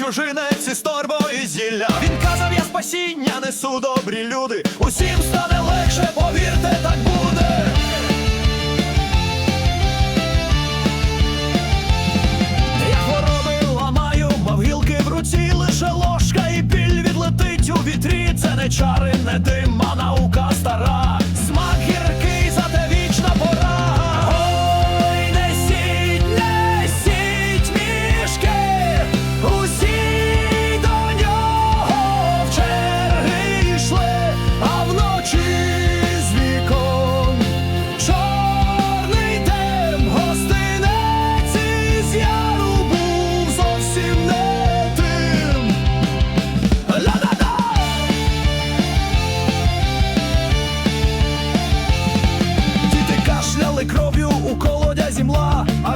чужинець із торбою зілля. Він казав, я спасіння несу добрі люди. Усім стане легше, повірте, так буде. Я хвороби ламаю, мов гілки в руці, лише ложка і біль відлетить у вітрі. Це не чари, не дим, а наука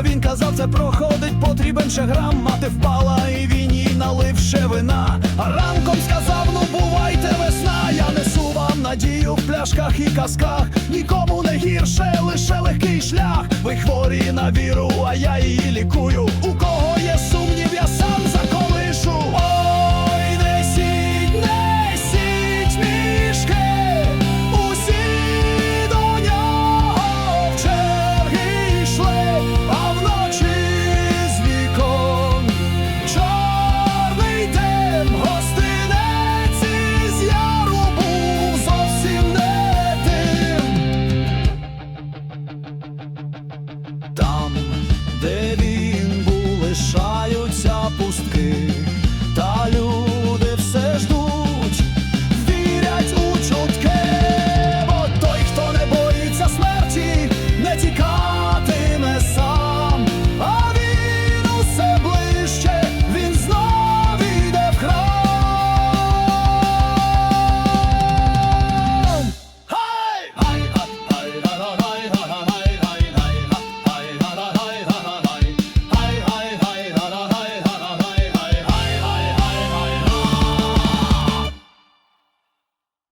він казав, це проходить, потрібен ще грам. Мати впала, і він їй налив ще вина. А ранком сказав, ну бувайте весна. Я несу вам надію в пляшках і казках. Нікому не гірше, лише легкий шлях. Ви хворі на віру, а я її лікую. call.